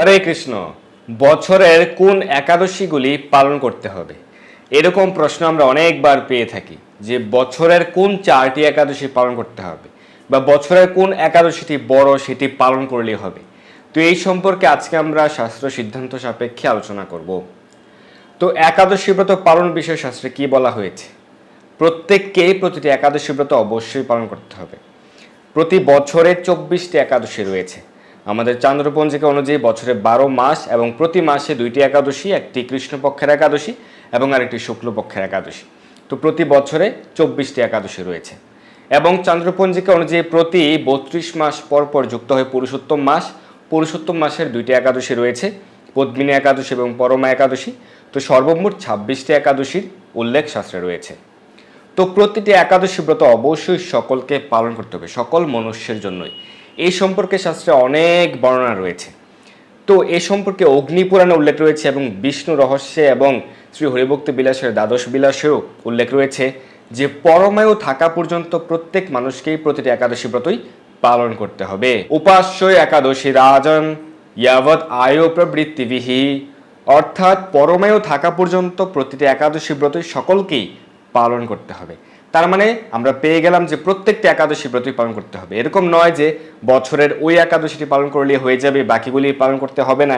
হরে কৃষ্ণ, বছরের কোন একাদশীগুলি পালন করতে হবে? এরকম প্রশ্ন আমরা অনেকবার পেয়ে থাকি যে বছরের কোন চারটি একাদশী পালন করতে হবে বা বছরের কোন একাদশীটি বড় সেটি পালন করলেই হবে? তো এই সম্পর্কে আজকে আমরা শাস্ত্র সিদ্ধান্ত সাপেক্ষে আলোচনা করব। তো একাদশী ব্রত পালন বিষয়ে শাস্ত্রে কি বলা হয়েছে? প্রত্যেককেই প্রতিটি একাদশী ব্রত অবশ্যই পালন করতে হবে। প্রতি বছরে চব্বিশটি একাদশী রয়েছে। আমাদের চান্দ্রপঞ্জিকা অনুযায়ী বছরে বারো মাস এবং প্রতি মাসে দুইটি একাদশী, একটি কৃষ্ণপক্ষের একাদশী এবং আরেকটি শুক্লপক্ষের একাদশী। তো প্রতি বছরে চব্বিশটি একাদশী রয়েছে। এবং চান্দ্রপঞ্জিকা অনুযায়ী প্রতি বত্রিশ মাস পর পর যুক্ত হয় পুরুষোত্তম মাস। পুরুষোত্তম মাসের দুইটি একাদশী রয়েছে, পদ্মিনী একাদশী এবং পরমা একাদশী। তো সর্বমোট ছাব্বিশটি একাদশীর উল্লেখ শাস্ত্রে রয়েছে। তো প্রতিটি একাদশী ব্রত অবশ্যই সকলকে পালন করতে হবে, সকল মনুষ্যের জন্যই। এই সম্পর্কে শাস্ত্রে অনেক বর্ণনা রয়েছে। তো এ সম্পর্কে অগ্নিপুরাণে উল্লেখ রয়েছে এবং বিষ্ণু রহস্যে এবং শ্রী হরিভক্তি বিলাসের দ্বাদশ বিলাসেও উল্লেখ রয়েছে যে পরমায়ু থাকা পর্যন্ত প্রত্যেক মানুষকেই প্রতিটি একাদশী ব্রতই পালন করতে হবে। উপাস্য একাদশী রাজন ইয়াবৎ আয়ু প্রবৃত্তিবিহি অর্থাৎ পরমায়ু থাকা পর্যন্ত প্রতিটি একাদশী ব্রতই সকলকেই পালন করতে হবে। তার মানে আমরা পেয়ে গেলাম যে প্রত্যেকটি একাদশী ব্রতই পালন করতে হবে। এরকম নয় যে বছরের ওই একাদশীটি পালন করলে হয়ে যাবে, বাকিগুলি পালন করতে হবে না।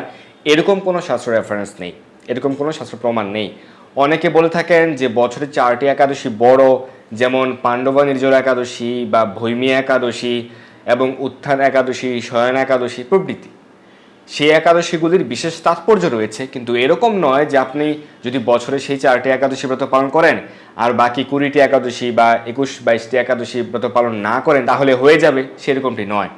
এরকম কোনো শাস্ত্র রেফারেন্স নেই। এরকম কোনো শাস্ত্র প্রমাণ নেই। অনেকে বলে থাকেন যে বছরে চারটি একাদশী বড়, যেমন পাণ্ডবা নির্জল একাদশী বা ভৈমী একাদশী এবং উত্থান একাদশী, শয়ন একাদশী প্রভৃতি। সেই একাদশীগুলির বিশেষ তাৎপর্য রয়েছে, কিন্তু এরকম নয় যে আপনি যদি বছরে সেই চারটি একাদশী ব্রত পালন করেন আর বাকি কুড়িটি একাদশী বা একুশ বাইশটি একাদশী ব্রত পালন না করেন, তাহলে হয়ে যাবে সেরকমটি নয়।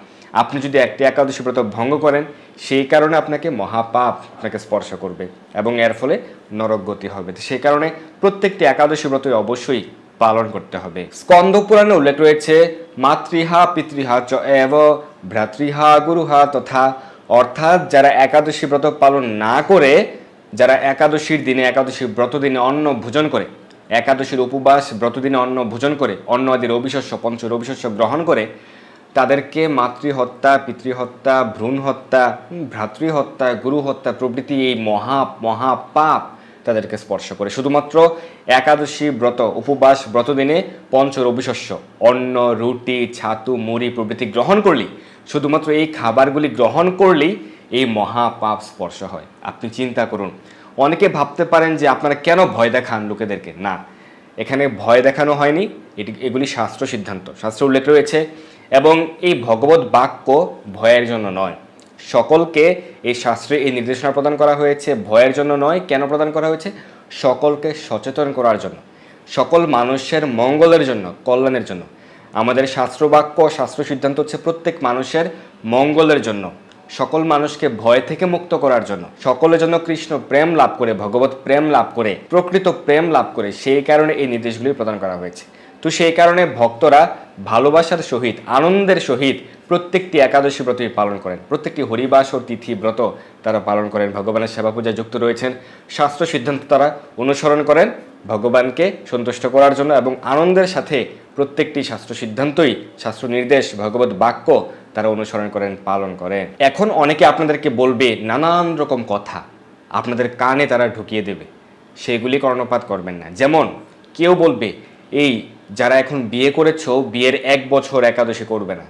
আপনি যদি একটি একাদশী ব্রত ভঙ্গ করেন, সেই কারণে আপনাকে মহাপাপ আপনাকে স্পর্শ করবে এবং এর ফলে নরকগতি হবে। তো সেই কারণে প্রত্যেকটি একাদশী ব্রতই অবশ্যই পালন করতে হবে। স্কন্দ পুরাণে উল্লেখ রয়েছে, মাতৃহা, পিতৃহা চ এব, ভ্রাতৃহা, গুরুহা তথা, অর্থাৎ যারা একাদশী ব্রত পালন না করে, যারা একাদশীর দিনে, একাদশী ব্রত দিনে অন্ন ভোজন করে একাদশীর উপবাস, ব্রতদিনে অন্ন ভোজন করে অন্ন আদি রবিশস্য, পঞ্চ রবিশস্য গ্রহণ করে, তাদেরকে মাতৃহত্যা, পিতৃহত্যা ভ্রূণ হত্যা ভ্রাতৃহত্যা গুরু হত্যা প্রভৃতি এই মহা, মহাপাপ তাদেরকে স্পর্শ করে। শুধুমাত্র একাদশী ব্রত, উপবাস ব্রত দিনে পঞ্চ রবিশস্য, অন্ন, রুটি, ছাতু, মুড়ি প্রভৃতি গ্রহণ করলি শুধুমাত্র এই খাবারগুলি গ্রহণ করলেই এই মহাপাপ স্পর্শ হয়। আপনি চিন্তা করুন অনেকে ভাবতে পারেন যে আপনারা কেন ভয় দেখান লোকেদেরকে? না, এখানে ভয় দেখানো হয়নি। এটি, এগুলি শাস্ত্র সিদ্ধান্ত। শাস্ত্র উল্লেখ রয়েছে, এবং এই ভগবত বাক্য ভয়ের জন্য নয়। সকলকে এই শাস্ত্রে এই নির্দেশনা প্রদান করা হয়েছে। ভয়ের জন্য নয়, কেন প্রদান করা হয়েছে? সকলকে সচেতন করার জন্য। সকল মানুষের মঙ্গলের জন্য, কল্যাণের জন্য। আমাদের শাস্ত্র বাক্য শাস্ত্র সিদ্ধান্ত হচ্ছে প্রত্যেক মানুষের মঙ্গলের জন্য। সকল মানুষকে ভয় থেকে মুক্ত করার জন্য। সকলের জন্য কৃষ্ণ প্রেম লাভ করে, ভগবত প্রেম লাভ করে, প্রকৃত প্রেম লাভ করে সেই কারণে এই নির্দেশগুলি প্রদান করা হয়েছে। তো সেই কারণে ভক্তরা ভালোবাসার সহিত, আনন্দের সহিত প্রত্যেকটি একাদশী ব্রতই পালন করেন। প্রত্যেকটি হরিবাস ও তিথি ব্রত তারা পালন করেন। ভগবানের সেবা পূজায় যুক্ত রয়েছেন। শাস্ত্র সিদ্ধান্ত তারা অনুসরণ করেন ভগবানকে সন্তুষ্ট করার জন্য এবং আনন্দের সাথে প্রত্যেকটি শাস্ত্র সিদ্ধান্তই, শাস্ত্র নির্দেশ, ভগবত বাক্য তারা অনুসরণ করেন, পালন করেন। এখন অনেকে আপনাদেরকে বলবে, নানান রকম কথা আপনাদের কানে তারা ঢুকিয়ে দেবে। সেগুলি কর্ণপাত করবেন না। যেমন, কেউ বলবে, এই, যারা এখন বিয়ে করেছ, বিয়ের এক বছর একাদশী করবে না।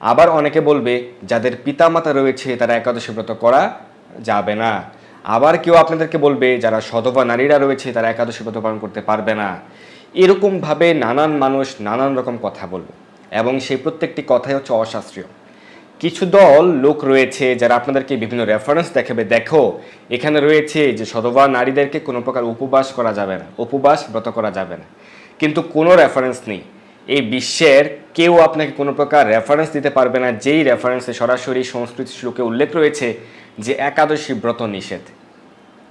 আবার অনেকে বলবে, যাদের পিতামাতা রয়েছে, তারা একাদশী ব্রত করা যাবে না। আবার কেউ আপনাদেরকে বলবে, যারা সধবা নারীরা রয়েছে, তারা একাদশী ব্রত পালন করতে পারবে না। এরকমভাবে নানান মানুষ নানান রকম কথা বলবে। এবং সেই প্রত্যেকটি কথাই হচ্ছে অশাস্ত্রীয়। কিছু দল, লোক রয়েছে যারা আপনাদেরকে বিভিন্ন রেফারেন্স দেখাবে। দেখো, এখানে রয়েছে যে সধবা নারীদেরকে কোনো প্রকার উপবাস করা যাবে না। উপবাস ব্রত করা যাবে না। কিন্তু কোনো রেফারেন্স নেই। এই বিশ্বের কেউ আপনাকে কোনো প্রকার রেফারেন্স দিতে পারবে না। যেই রেফারেন্সে সরাসরি সংস্কৃত শ্লোকে উল্লেখ রয়েছে যে একাদশী ব্রত নিষেধ।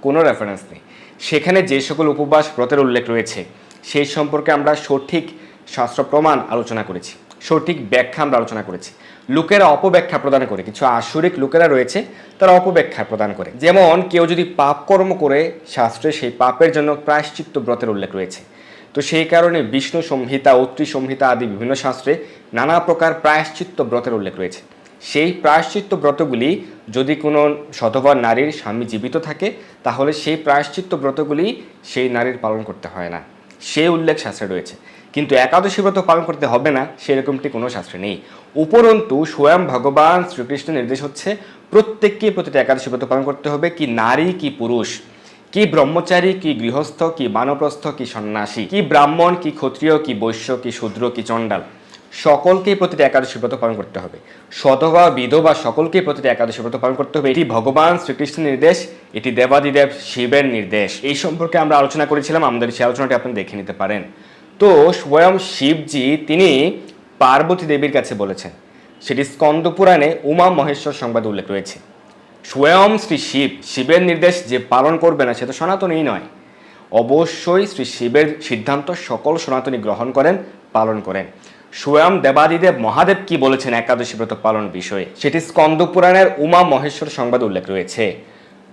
কোনো রেফারেন্স নেই। সেখানে যে সকল উপবাস ব্রতের উল্লেখ রয়েছে, সেই সম্পর্কে আমরা সঠিক শাস্ত্র প্রমাণ আলোচনা করেছি। সঠিক ব্যাখ্যা আমরা আলোচনা করেছি। লোকেরা অপব্যাখ্যা প্রদান করে। কিছু আসরিক লোকেরা রয়েছে, তারা অপব্যাখ্যা প্রদান করে। যেমন কেউ যদি পাপ কর্ম করে, শাস্ত্রে সেই পাপের জন্য প্রায়শ্চিত্ত ব্রতের উল্লেখ রয়েছে। তো সেই কারণে বিষ্ণু সংহিতা, অত্রি সংহিতা আদি বিভিন্ন শাস্ত্রে নানা প্রকার প্রায়শ্চিত্ত ব্রতের উল্লেখ রয়েছে। সেই প্রায়শ্চিত্ত ব্রতগুলি যদি কোনো সধবা নারীর স্বামী জীবিত থাকে, তাহলে সেই প্রায়শ্চিত্ত ব্রতগুলি সেই নারীর পালন করতে হয় না। সেই উল্লেখ শাস্ত্রে রয়েছে। কিন্তু একাদশী ব্রত পালন করতে হবে না, সেরকমটি কোনো শাস্ত্রে নেই। উপরন্তু, স্বয়ং ভগবান শ্রীকৃষ্ণের নির্দেশ হচ্ছে, প্রত্যেককে প্রতিটি একাদশী ব্রত পালন করতে হবে, কি নারী, কি পুরুষ, কি ব্রহ্মচারী, কি গৃহস্থ, কি বানপ্রস্থ, কি সন্ন্যাসী, কি ব্রাহ্মণ, কি ক্ষত্রিয়, কি বৈশ্য, কি শূদ্র, কি চণ্ডাল। সকলকেই প্রতিটি একাদশী ব্রত পালন করতে হবে। সধবা বিধবা সকলকেই প্রতিটি একাদশী ব্রত পালন করতে হবে। এটি ভগবান শ্রীকৃষ্ণের নির্দেশ, এটি দেবাদিদেব শিবের নির্দেশ। এই সম্পর্কে আমরা আলোচনা করেছিলাম, আমাদের সেই আলোচনাটি আপনি দেখে নিতে পারেন। তো স্বয়ং শিবজি তিনি পার্বতী দেবীর কাছে বলেছেন। সেটি স্কন্দ পুরাণে উমা মহেশ্বর সংবাদ উল্লেখ রয়েছে। স্বয়ং শ্রী শিব, শিবের নির্দেশ যে পালন করবে না, সে তো সনাতনই নয়। অবশ্যই শ্রী শিবের সিদ্ধান্ত সকল সনাতনী গ্রহণ করেন, পালন করেন। স্বয়ং দেবাদিদেব মহাদেব কি বলেছেন একাদশী ব্রত পালন বিষয়ে? সেটি স্কন্দ পুরাণের উমা মহেশ্বর সংবাদ উল্লেখ রয়েছে।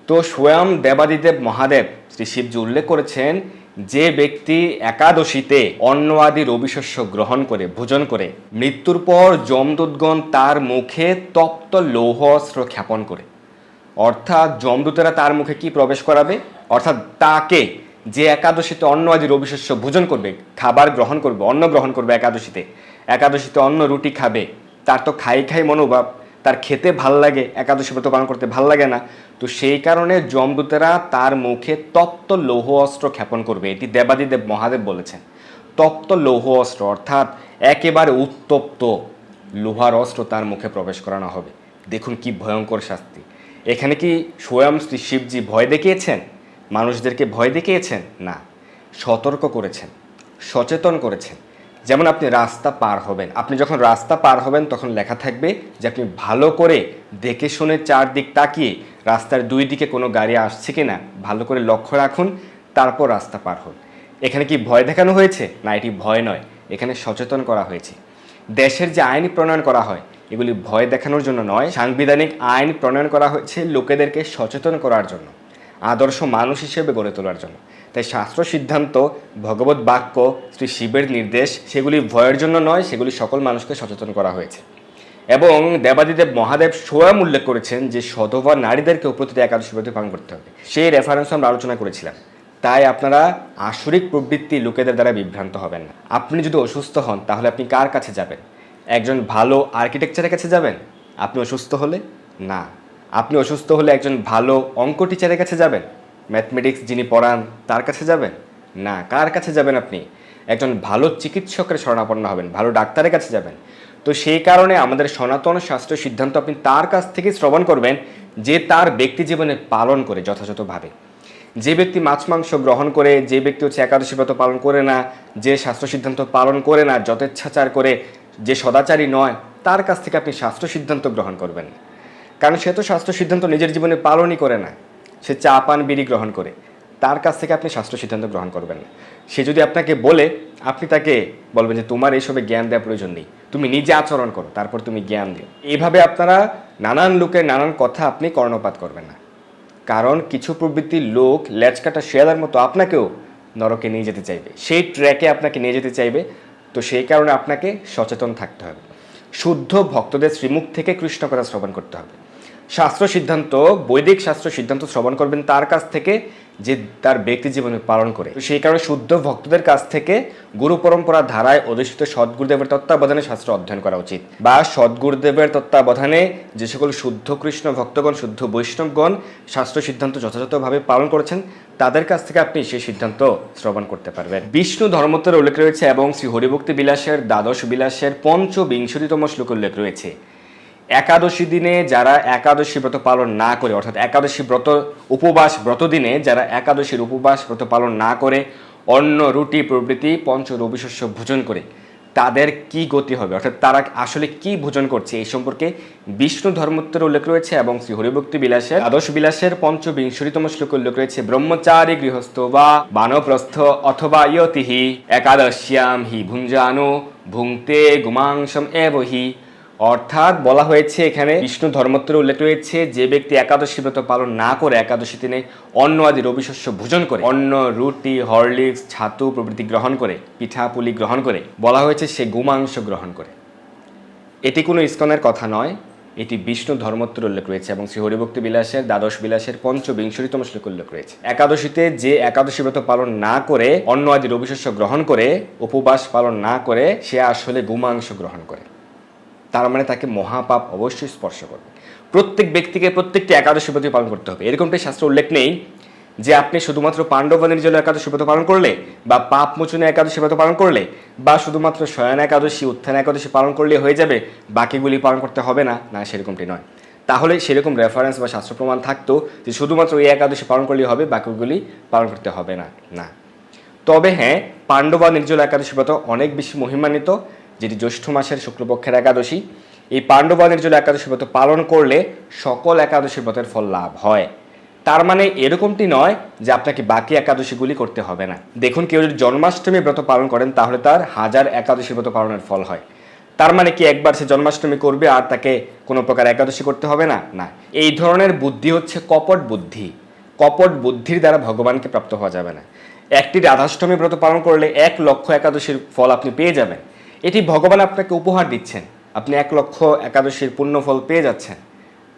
তো স্বয়ং দেবাদিদেব মহাদেব, শ্রী শিবজি উল্লেখ করেছেন যে ব্যক্তি একাদশীতে অন্ন আদি রবিশস্য গ্রহণ করে, ভোজন করে, মৃত্যুর পর যমদূতগণ তার মুখে তপ্ত লৌহ অস্ত্র খ্যাপন করে। অর্থাৎ যমদূতেরা তার মুখে কি প্রবেশ করাবে? অর্থাৎ তাকে যে একাদশীতে অন্ন আদি রবিশস্য ভোজন করবে, খাবার গ্রহণ করবে, অন্ন গ্রহণ করবে একাদশীতে একাদশীতে অন্ন রুটি খাবে, তার তো খাই খাই মনোভাব। তার খেতে ভালো লাগে, একাদশী ব্রত পালন করতে ভালো লাগে না, তো সেই কারণে যমদূতেরা তার মুখে তপ্ত লৌহ অস্ত্র খ্যাপন করবে। এটি দেবাদিদেব মহাদেব বলেছেন। তপ্ত লৌহ অস্ত্র, অর্থাৎ একেবারে উত্তপ্ত লোহার অস্ত্র তার মুখে প্রবেশ করানো হবে। দেখুন কি ভয়ঙ্কর শাস্তি। এখানে কি স্বয়ং শ্রী শিবজি ভয় দেখিয়েছেন? মানুষদেরকে ভয় দেখিয়েছেন? না। সতর্ক করেছেন। সচেতন করেছেন। যেমন আপনি রাস্তা পার হবেন। আপনি যখন রাস্তা পার হবেন, তখন লেখা থাকবে যে আপনি ভালো করে দেখে শুনে চারদিক তাকিয়ে রাস্তার দুই দিকে কোনো গাড়ি আসছে কি না ভালো করে লক্ষ্য রাখুন, তারপর রাস্তা পার হন। এখানে কি ভয় দেখানো হয়েছে? না, এটি ভয় নয়। এখানে সচেতন করা হয়েছে। দেশের যে আইন প্রণয়ন করা হয়, এগুলি ভয় দেখানোর জন্য নয়, সাংবিধানিক আইন প্রণয়ন করা হয়েছে লোকেদেরকে সচেতন করার জন্য, আদর্শ মানুষ হিসেবে গড়ে তোলার জন্য। তাই শাস্ত্র সিদ্ধান্ত, ভগবত বাক্য, শ্রী শিবের নির্দেশ, সেগুলি ভয়ের জন্য নয়, সেগুলি সকল মানুষকে সচেতন করা হয়েছে। এবং দেবাদিদেব মহাদেব স্বয়ং উল্লেখ করেছেন যে সধবা নারীদেরকে প্রতিটি একাদশী ব্রত পালন করতে হবে। সেই রেফারেন্স আমরা আলোচনা করেছিলাম। তাই আপনারা আসরিক প্রবৃত্তি লোকেদের দ্বারা বিভ্রান্ত হবেন না। আপনি যদি অসুস্থ হন, তাহলে আপনি কার কাছে যাবেন? একজন ভালো আর্কিটেকচারের কাছে যাবেন? আপনি অসুস্থ হলে? না। আপনি অসুস্থ হলে একজন ভালো অঙ্ক টিচারের কাছে যাবেন? ম্যাথমেটিক্স যিনি পড়ান, তার কাছে যাবেন? না, কার কাছে যাবেন আপনি? একজন ভালো চিকিৎসকের শরণাপন্ন হবেন, ভালো ডাক্তারের কাছে যাবেন। তো সেই কারণে আমাদের সনাতন শাস্ত্র সিদ্ধান্ত আপনি তার কাছ থেকে শ্রবণ করবেন, যে তার ব্যক্তি জীবনে পালন করে যথাযথভাবে। যে ব্যক্তি মাছ মাংস গ্রহণ করে, যে ব্যক্তি হচ্ছে একাদশী ব্রত পালন করে না, যে শাস্ত্র সিদ্ধান্ত পালন করে না, যথেচ্ছাচার করে, যে সদাচারী নয়, তার কাছ থেকে আপনি শাস্ত্র সিদ্ধান্ত গ্রহণ করবেন। কারণ সে তো শাস্ত্র সিদ্ধান্ত নিজের জীবনে পালনই করে না। সে চা, পান, বিড়ি গ্রহণ করে। তার কাছ থেকে আপনি স্বাস্থ্য সিদ্ধান্ত গ্রহণ করবেন না। সে যদি আপনাকে বলে, আপনি তাকে বলবেন যে, তোমার এইসবে জ্ঞান দেওয়ার প্রয়োজন নেই। তুমি নিজে আচরণ করো, তারপর তুমি জ্ঞান দিও। এইভাবে আপনারা নানান লোকের নানান কথা আপনি কর্ণপাত করবেন না। কারণ কিছু প্রবৃত্তির লোক ল্যাচ কাটা শেয়ালের মতো আপনাকেও নরকে নিয়ে যেতে চাইবে। সেই ট্র্যাকে আপনাকে নিয়ে যেতে চাইবে। তো সেই কারণে আপনাকে সচেতন থাকতে হবে। শুদ্ধ ভক্তদের শ্রীমুখ থেকে কৃষ্ণ কথা শ্রবণ করতে হবে। শাস্ত্র সিদ্ধান্ত বৈদিক শাস্ত্র সিদ্ধান্ত শ্রবণ করবেন তার কাছ থেকে, যে তার ব্যক্তি জীবনে পালন করে। সেই কারণে শুদ্ধ ভক্তদের কাছ থেকে গুরু পরম্পরা ধারায় অধিষ্ঠিত সদ্গুরুদেবের তত্ত্বাবধানে শাস্ত্র অধ্যয়ন করা উচিত। বা সদ্গুরুদেবের তত্ত্বাবধানে যে সকল শুদ্ধ কৃষ্ণ ভক্তগণ, শুদ্ধ বৈষ্ণবগণ শাস্ত্র সিদ্ধান্ত যথাযথভাবে পালন করেছেন, তাদের কাছ থেকে আপনি সেই সিদ্ধান্ত শ্রবণ করতে পারবেন। বিষ্ণু ধর্মত্বের উল্লেখ রয়েছে এবং শ্রী হরিভক্তি বিলাসের, দ্বাদশ বিলাসের পঞ্চবিংশতিতম শ্লোক উল্লেখ রয়েছে। একাদশী দিনে যারা একাদশী ব্রত পালন না করে, অর্থাৎ একাদশী ব্রত, উপবাস ব্রত দিনে যারা একাদশীর উপবাস ব্রত পালন না করে, অন্ন, রুটি, প্রভৃতি, পঞ্চ রবিশস্য ভোজন করে, তাদের কি গতি হবে? অর্থাৎ তারা আসলে কি ভোজন করছে? এই সম্পর্কে বিষ্ণু ধর্মত্বের উল্লেখ রয়েছে এবং শ্রী হরিভক্তি বিলাসের আদর্শ বিলাসের পঞ্চবিংশতিতম শ্লোক উল্লেখ রয়েছে, ব্রহ্মচারী গৃহস্থ বা বানপ্রস্থ অথবা ইয়তিহি, একাদশ্যাম হি ভুঞ্জানো, ভুংতে গুমাংসম এব হি। অর্থাৎ বলা হয়েছে এখানে, বিষ্ণু ধর্মত্বের উল্লেখ রয়েছে, যে ব্যক্তি একাদশী ব্রত পালন না করে একাদশী দিনে অন্ন আদি রবিশস্য ভোজন করে, অন্ন, রুটি, হরলিক্স, ছাতু প্রভৃতি গ্রহণ করে, পিঠা, পুলি গ্রহণ করে, বলা হয়েছে সে গোমাংস গ্রহণ করে। এটি কোনো ইস্কনের কথা নয়, এটি বিষ্ণু ধর্মত্বের উল্লেখ রয়েছে এবং শ্রী হরিভক্তি বিলাসের, দ্বাদশ বিলাসের পঞ্চবিংশতিতম শ্লোক উল্লেখ রয়েছে। একাদশীতে যে একাদশী ব্রত পালন না করে অন্য আদি রবিশস্য গ্রহণ করে, উপবাস পালন না করে, সে আসলে গুমাংস গ্রহণ করে। তার মানে তাকে মহাপাপ অবশ্যই স্পর্শ করবে। প্রত্যেক ব্যক্তিকে প্রত্যেকটি একাদশী ব্রত পালন করতে হবে। এরকমটাই শাস্ত্র উল্লেখ নেই যে আপনি শুধুমাত্র পাণ্ডবনের জন্য একাদশী ব্রত পালন করলে বা পাপ মোচনে একাদশী ব্রত পালন করলে বা শুধুমাত্র শয়ন একাদশী, উত্থান একাদশী পালন করলে হয়ে যাবে, বাকিগুলি পালন করতে হবে না। না, সেরকমটি নয়। তাহলে সেরকম রেফারেন্স বা শাস্ত্র প্রমাণ থাকতো যে শুধুমাত্র এই একাদশী পালন করলেই হবে, বাকিগুলি পালন করতে হবে না। না। তবে হ্যাঁ পাণ্ডব নির্জল একাদশী ব্রত অনেক বেশি মহিমান্বিত যেটি জ্যৈষ্ঠ মাসের শুক্লপক্ষের একাদশী, এই পাণ্ডব জন্য একাদশী ব্রত পালন করলে সকল একাদশী ব্রতের ফল লাভ হয়। তার মানে এরকমটি নয় যে আপনাকে বাকি একাদশীগুলি করতে হবে না। দেখুন, কেউ যদি জন্মাষ্টমী ব্রত পালন করেন, তাহলে তার হাজার একাদশী ব্রত পালনের ফল হয়। তার মানে কি একবার সে জন্মাষ্টমী করবে আর তাকে কোনো প্রকার একাদশী করতে হবে না? না। এই ধরনের বুদ্ধি হচ্ছে কপট বুদ্ধি। কপট বুদ্ধির দ্বারা ভগবানকে প্রাপ্ত হওয়া যাবে না। একটি রাধাষ্টমী ব্রত পালন করলে এক লক্ষ একাদশীর ফল আপনি পেয়ে যাবেন। এটি ভগবান আপনাকে উপহার দিচ্ছেন। আপনি এক লক্ষ একাদশীর পূর্ণ ফল পেয়ে যাচ্ছেন।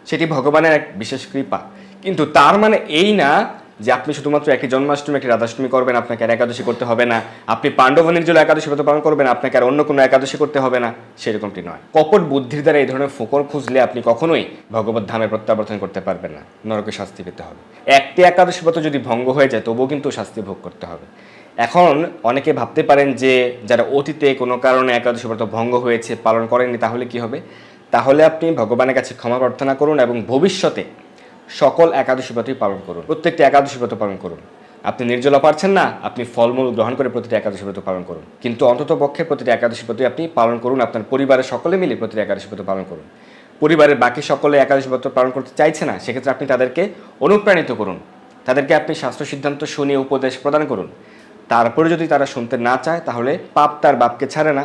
সেটি ভগবানের এক বিশেষ কৃপা। কিন্তু তার মানে এই না যে আপনি শুধুমাত্র একটি জন্মাষ্টমী, একটি রাধাষ্টমী করবেন, আপনাকে আর একাদশী করতে হবে না। আপনি পাণ্ডবনের জন্য একাদশী ব্রত পালন করবেন, আপনাকে আর অন্য কোনো একাদশী করতে হবে না। সেরকমটি নয়। কপট বুদ্ধির দ্বারা এই ধরনের ফোকর খুঁজলে আপনি কখনোই ভগবত ধামে প্রত্যাবর্তন করতে পারবেন না। নরকে শাস্তি পেতে হবে। একটি একাদশী ব্রত যদি ভঙ্গ হয়ে যায়, তবুও কিন্তু শাস্তি ভোগ করতে হবে। এখন অনেকে ভাবতে পারেন যে যারা অতীতে কোনো কারণে একাদশী ব্রত ভঙ্গ হয়েছে, পালন করেননি, তাহলে কি হবে? তাহলে আপনি ভগবানের কাছে ক্ষমা প্রার্থনা করুন এবং ভবিষ্যতে সকল একাদশী ব্রতই পালন করুন। প্রত্যেকটি একাদশী ব্রত পালন করুন। আপনি নির্জলা পারছেন না, আপনি ফলমূল গ্রহণ করে প্রতিটি একাদশী ব্রত পালন করুন। কিন্তু অন্তত পক্ষে প্রতিটি একাদশী ব্রতই আপনি পালন করুন, আপনার পরিবারের সকলে মিলে প্রতিটি একাদশী ব্রত পালন করুন। পরিবারের বাকি সকলে একাদশী ব্রত পালন করতে চাইছে না, সেক্ষেত্রে আপনি তাদেরকে অনুপ্রাণিত করুন। তাদেরকে আপনি স্বাস্থ্য সিদ্ধান্ত শুনিয়ে উপদেশ প্রদান করুন। তারপরে যদি তারা শুনতে না চায়, তাহলে পাপ তার বাপকে ছাড়ে না।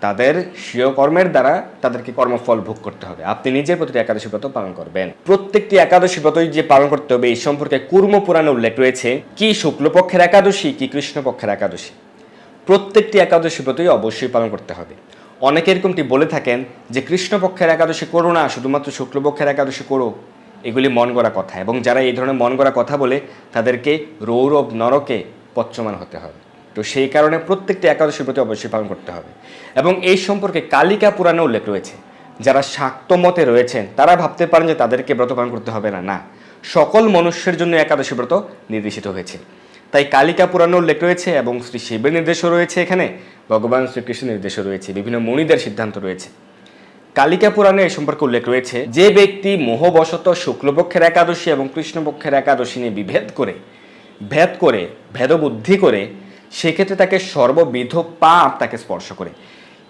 তাদের স্বীয় কর্মের দ্বারা তাদেরকে কর্মফল ভোগ করতে হবে। আপনি নিজে প্রতিটি একাদশী ব্রত পালন করবেন। প্রত্যেকটি একাদশী ব্রতই যে পালন করতে হবে, এই সম্পর্কে কুর্ম পুরাণে উল্লেখ রয়েছে, কি শুক্লপক্ষের একাদশী, কি কৃষ্ণপক্ষের একাদশী। প্রত্যেকটি একাদশী ব্রতই অবশ্যই পালন করতে হবে। অনেকে এরকমটি বলে থাকেন যে, কৃষ্ণপক্ষের একাদশী করো না, শুধুমাত্র শুক্লপক্ষের একাদশী করো। এগুলি মন গড়া কথা এবং যারা এই ধরনের মন গড়া কথা বলে, তাদেরকে রৌরব নরকে পচ্যমান হতে হবে। তো সেই কারণে প্রত্যেকটি একাদশীর প্রতি অবশ্যই পালন করতে হবে। এবং এই সম্পর্কে কালিকা পুরাণে উল্লেখ রয়েছে। যারা শাক্ত মতে রয়েছেন, তারা ভাবতে পারেন যে তাদেরকে ব্রত পালন করতে হবে না। না, সকল মনুষ্যের জন্য একাদশী ব্রত নির্দেশিত হয়েছে। তাই কালিকা পুরাণে উল্লেখ রয়েছে এবং শ্রী শিবের নির্দেশও রয়েছে এখানে, ভগবান শ্রীকৃষ্ণের নির্দেশও রয়েছে, বিভিন্ন মুনিদের সিদ্ধান্ত রয়েছে। কালিকা পুরাণে এই সম্পর্কে উল্লেখ রয়েছে, যে ব্যক্তি মোহবশত শুক্লপক্ষের একাদশী এবং কৃষ্ণপক্ষের একাদশী নিয়ে বিভেদ করে ভেদ করে, ভেদবুদ্ধি করে, সেক্ষেত্রে তাকে সর্ববিধ পাপ তাকে স্পর্শ করে।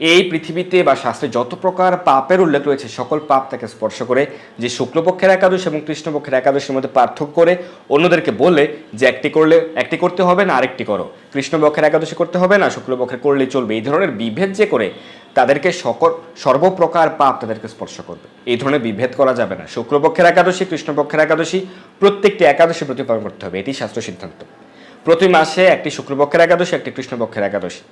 এই পৃথিবীতে বা শাস্ত্রে যত প্রকার পাপের উল্লেখ রয়েছে, সকল পাপ তাকে স্পর্শ করে। যে শুক্লপক্ষের একাদশ এবং কৃষ্ণপক্ষের একাদশের মধ্যে পার্থক্য করে, অন্যদেরকে বলে যে একটি করলে, একটি করতে হবে না আরেকটি করো। কৃষ্ণপক্ষের একাদশী করতে হবে না শুক্লপক্ষের করলেই চলবে। এই ধরনের বিভেদ যে করে তাদেরকে সকল, সর্বপ্রকার পাপ তাদেরকে স্পর্শ করবে। এই ধরনের বিভেদ করা যাবে না। শুক্লপক্ষের একাদশী, কৃষ্ণপক্ষের একাদশী, প্রত্যেকটি একাদশী প্রতিপালন করতে হবে। এটি শাস্ত্র সিদ্ধান্ত। প্রতি মাসে একটি শুক্লপক্ষের একাদশী, একটি কৃষ্ণপক্ষের একাদশী।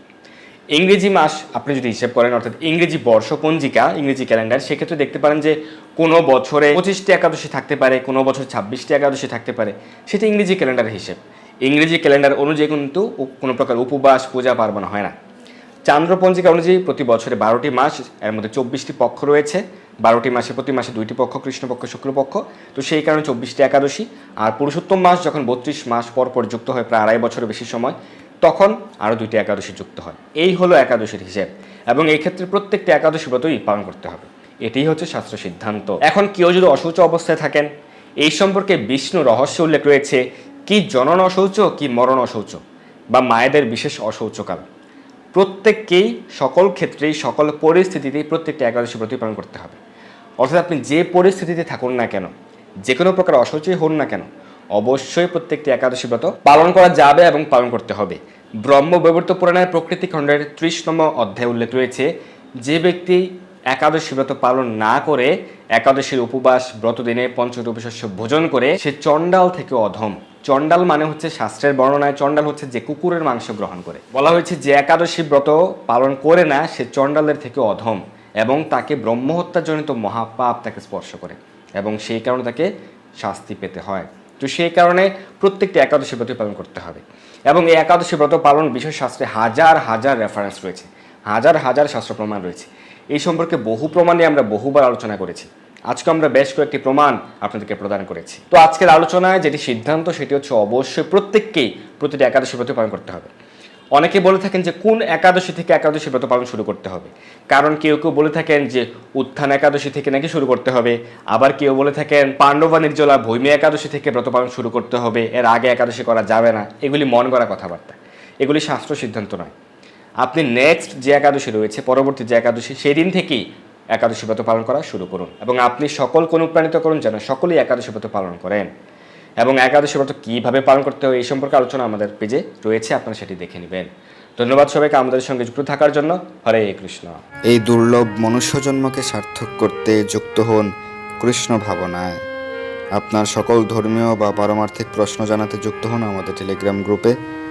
ইংরেজি মাস, আপনি যদি হিসেব করেন, অর্থাৎ ইংরেজি বর্ষপঞ্জিকা, ইংরেজি ক্যালেন্ডার, সেক্ষেত্রে দেখতে পারেন যে কোনো বছরে পঁচিশটি একাদশী থাকতে পারে, কোনো বছর ছাব্বিশটি একাদশী থাকতে পারে। সেটা ইংরেজি ক্যালেন্ডারের হিসেব। ইংরেজি ক্যালেন্ডার অনুযায়ী কিন্তু কোনো প্রকার উপবাস, পূজা পার্বণ হয় না। চান্দ্রপঞ্জিকা অনুযায়ী প্রতি বছরে বারোটি মাস, এর মধ্যে চব্বিশটি পক্ষ রয়েছে। বারোটি মাসে প্রতি মাসে দুইটি পক্ষ, কৃষ্ণপক্ষ, শুক্লপক্ষ। তো সেই কারণে চব্বিশটি একাদশী। আর পুরুষোত্তম মাস যখন বত্রিশ মাস পর পর যুক্ত হয়, প্রায় আড়াই বছরের বেশি সময়, তখন আরও দুইটি একাদশী যুক্ত হয়। এই হলো একাদশীর হিসেব। এবং এই ক্ষেত্রে প্রত্যেকটি একাদশী ব্রতই পালন করতে হবে। এটাই হচ্ছে শাস্ত্র সিদ্ধান্ত। এখন কেউ যদি অশৌচ অবস্থায় থাকেন, এই সম্পর্কে বিষ্ণু রহস্য উল্লেখ রয়েছে, কি জনন অশৌচ কি মরণ অশৌচ বা মায়েদের বিশেষ অশৌচকাল প্রত্যেককেই, সকল ক্ষেত্রেই, সকল পরিস্থিতিতেই প্রত্যেকটি একাদশী ব্রতই পালন করতে হবে। অর্থাৎ আপনি যে পরিস্থিতিতে থাকুন না কেন, যে কোনো প্রকার অসচয় হন না কেন, অবশ্যই প্রত্যেকটি একাদশী ব্রত পালন করা যাবে এবং পালন করতে হবে। ব্রহ্ম বৈবর্ত পুরাণের প্রকৃতি খণ্ডের ত্রিশ নম্বর অধ্যায় উল্লেখ রয়েছে, যে ব্যক্তি একাদশী ব্রত পালন না করে একাদশীর উপবাস ব্রত দিনে পঞ্চরূপশস্য ভোজন করে সে চণ্ডাল থেকে অধম। চণ্ডাল মানে হচ্ছে শাস্ত্রের বর্ণনায় চণ্ডাল হচ্ছে যে কুকুরের মাংস গ্রহণ করে। বলা হয়েছে যে একাদশী ব্রত পালন করে না, সে চণ্ডালের থেকে অধম এবং তাকে ব্রহ্মহত্যাজনিত মহাপাপ তাকে স্পর্শ করে এবং সেই কারণে তাকে শাস্তি পেতে হয়। তো সেই কারণে প্রত্যেকটি একাদশী ব্রত পালন করতে হবে এবং এই একাদশী ব্রত পালন বিষয় শাস্ত্রে হাজার হাজার রেফারেন্স রয়েছে। হাজার হাজার শাস্ত্র প্রমাণ রয়েছে। এই সম্পর্কে বহু প্রমাণে আমরা বহুবার আলোচনা করেছি। আজকে আমরা বেশ কয়েকটি প্রমাণ আপনাদেরকে প্রদান করেছি। তো আজকের আলোচনায় যেটি সিদ্ধান্ত, সেটি হচ্ছে অবশ্যই প্রত্যেককেই প্রতিটি একাদশী ব্রত পালন করতে হবে। অনেকে বলে থাকেন যে কোন একাদশী থেকে একাদশী ব্রত পালন শুরু করতে হবে? কারণ কেউ কেউ বলে থাকেন যে উত্থান একাদশী থেকে নাকি শুরু করতে হবে। আবার কেউ বলে থাকেন পাণ্ডবা নির্জলা ভৈমী একাদশী থেকে ব্রত পালন শুরু করতে হবে। এর আগে একাদশী করা যাবে না। এগুলি মন করা কথাবার্তা। এগুলি শাস্ত্র সিদ্ধান্ত নয়। আপনি নেক্সট যে একাদশী রয়েছে, পরবর্তী যে একাদশী সেই দিন থেকেই একাদশী ব্রত পালন করা শুরু করুন। এবং আপনি সকলকে অনুপ্রাণিত করুন যেন সকলেই একাদশী ব্রত পালন করেন। এবং একাদশী ব্রত কীভাবে পালন করতে হবে এই সম্পর্কে আলোচনা আমাদের পেজে রয়েছে, আপনারা সেটি দেখে নেবেন। ধন্যবাদ সবাইকে, আমাদের সঙ্গে যুক্ত থাকার জন্য। হরে কৃষ্ণ। এই দুর্লভ মনুষ্য জন্মকে সার্থক করতে যুক্ত হন কৃষ্ণ ভাবনায়। আপনার সকল ধর্মীয় বা পারমার্থিক প্রশ্ন জানাতে যুক্ত হন আমাদের টেলিগ্রাম গ্রুপে।